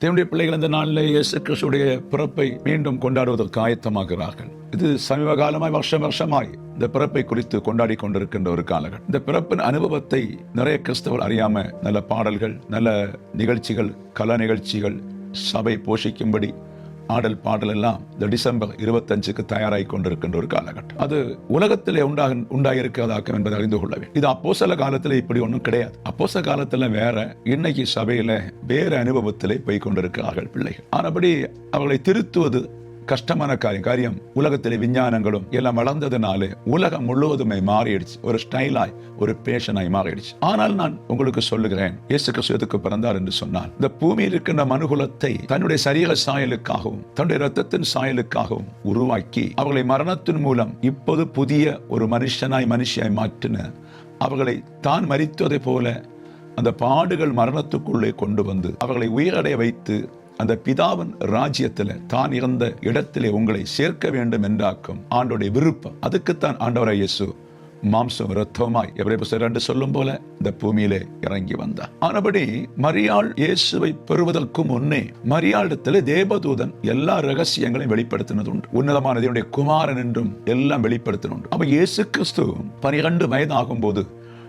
தேவனுடைய பிள்ளைகள் இந்த நாளில் இயேசு கிறிஸ்துடைய பிறப்பை மீண்டும் கொண்டாடுவதற்கு ஆயத்தமாகிறார்கள். இது சமீப காலமாய் வருஷம் வருஷமாய் இந்த பிறப்பை குறித்து கொண்டாடி கொண்டிருக்கின்ற ஒரு காலகட்டம். இந்த பிறப்பின் அனுபவத்தை நிறைய கிறிஸ்தவர் அறியாம நல்ல பாடல்கள் நல்ல நிகழ்ச்சிகள் கல நிகழ்ச்சிகள் சபை போஷிக்கும்படி ஆடல் பாடல் எல்லாம் இந்த டிசம்பர் இருபத்தஞ்சுக்கு தயாராகி கொண்டிருக்கின்ற ஒரு காலகட்டம். அது உலகத்திலே உண்டாக உண்டாயிருக்கிறதாக்கம் என்பதை அறிந்து கொள்ள வேண்டும். இது அப்போசல காலத்தில் இப்படி ஒன்றும் கிடையாது. அப்போ சில காலத்தில் வேற இன்னைக்கு சபையில வேறு அனுபவத்திலே போய் கொண்டிருக்கிறார்கள் பிள்ளைகள். ஆனபடி அவர்களை திருத்துவது கஷ்டமான காரியம் காரியம் உலகத்திலே விஞ்ஞானங்களும் எல்லாம் வளர்ந்ததுனாலே உலகம் முழுவதுமே மாறிடுச்சு. ஒரு ஸ்டைலாய் ஒரு பேஷனாய் மாறிடுச்சு. ஆனால் நான் உங்களுக்கு சொல்லுகிறேன் இயேசு கிறிஸ்துவுக்கு பிறந்தார் என்று சொன்னால் இந்த பூமியில் இருக்கின்ற மனுகுலத்தை தன்னுடைய சரீர சாயலுக்காகவும் தன்னுடைய ரத்தத்தின் சாயலுக்காகவும் உருவாக்கி அவர்களை மரணத்தின் மூலம் இப்போது புதிய ஒரு மனுஷனாய் மனுஷியாய் மாற்றின அவர்களை தான் மறித்ததை போல அந்த பாடுகள் மரணத்துக்குள்ளே கொண்டு வந்து அவர்களை உயிரடைய வைத்து அந்த பிதாவின் ராஜ்யத்தில் தான் இருந்த இடத்திலே உங்களை சேர்க்க வேண்டும் என்றாக்கும் ஆண்டோடைய விருப்பம். அதுக்குத்தான் ஆண்டவராய் இயேசு மாம்சம் ரத்தமாய் எவரே ரெண்டு சொல்லும் போல இந்த பூமியிலே இறங்கி வந்தார். ஆனபடி மரியாள் இயேசுவை பெறுவதற்கு முன்னே மரியாளிடத்தில் தேவதூதன் எல்லா ரகசியங்களையும் வெளிப்படுத்தினது உண்டு உன்னதமான தேவனுடைய குமாரன் என்றும் எல்லாம் வெளிப்படுத்தினுண்டு அப்ப இயேசு கிறிஸ்து பனிரெண்டு வயதாகும் போது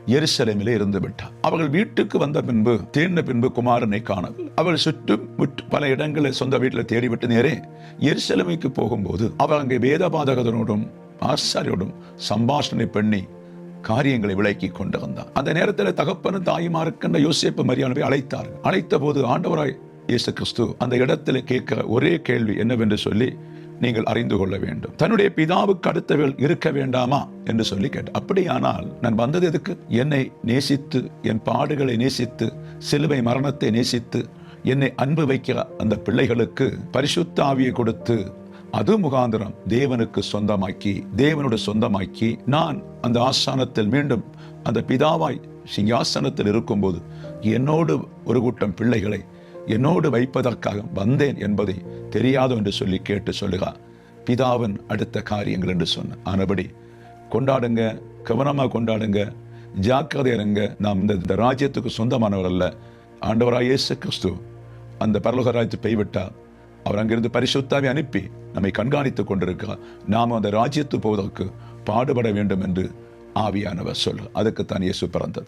எருசலேமிலே இருந்து விட்டார். அவர்கள் வீட்டுக்கு வந்த பின்பு தேர்ந்த பின்பு குமாரனை காணவில்லை அவர்கள் சுற்றும் பல இடங்களில் சொந்த வீட்டில் தேடிவிட்டு நேரே எருசலேமைக்கு போகும்போது அவர் அங்கே வேதபாதகதனோடும் ஆசாரியோடும் சம்பாஷணை பண்ணி காரியங்களை விளக்கி கொண்டு வந்தார் அந்த நேரத்தில் தகப்பனும் தாயுமா இருக்கின்ற யோசேப்பு மரியாதை அழைத்தார் அழைத்த போது ஆண்டவராய் இயேசு கிறிஸ்து அந்த இடத்துல கேட்க ஒரே கேள்வி என்னவென்று சொல்லி நீங்கள் அறிந்து கொள்ள வேண்டும். தன்னுடைய பிதாவுக்கு அடுத்தவர்கள் இருக்க வேண்டாமா? என்று சொல்லி கேட்ட அப்படியானால் நான் வந்தது எதுக்கு? என்னை நேசித்து என் பாடுகளை நேசித்து சிலுவை மரணத்தை நேசித்து என்னை அன்பு வைக்கிற அந்த பிள்ளைகளுக்கு பரிசுத்த ஆவியை கொடுத்து அது முகாந்திரம் தேவனுக்கு சொந்தமாக்கி தேவனோட சொந்தமாக்கி நான் அந்த ஆசானத்தில் மீண்டும் அந்த பிதாவாய் சிங்காசனத்தில் இருக்கும்போது என்னோடு ஒரு கூட்டம் பிள்ளைகளை என்னோடு வைப்பதற்காக வந்தேன் என்பதை தெரியாதோ என்று சொல்லி கேட்டு சொல்லுகா. பிதாவின் அடுத்த காரியங்கள் என்று சொன்ன. ஆனபடி கொண்டாடுங்க கவனமாக கொண்டாடுங்க ஜாக்கிரதை இருங்க. நாம் இந்த இந்த ராஜ்யத்துக்கு சொந்தமானவர் அல்ல. ஆண்டவராக இயேசு கிறிஸ்து அந்த பரலோக ராஜ்யத்தை பெய்விட்டார் அவர் அங்கிருந்து பரிசுத்தாவை அனுப்பி நம்மை கண்காணித்துக் கொண்டிருக்கிறார். நாம் அந்த ராஜ்யத்து போவதற்கு பாடுபட வேண்டும் என்று ஆவியானவர் சொல் அதுக்குத்தான் இயேசு பிறந்தது.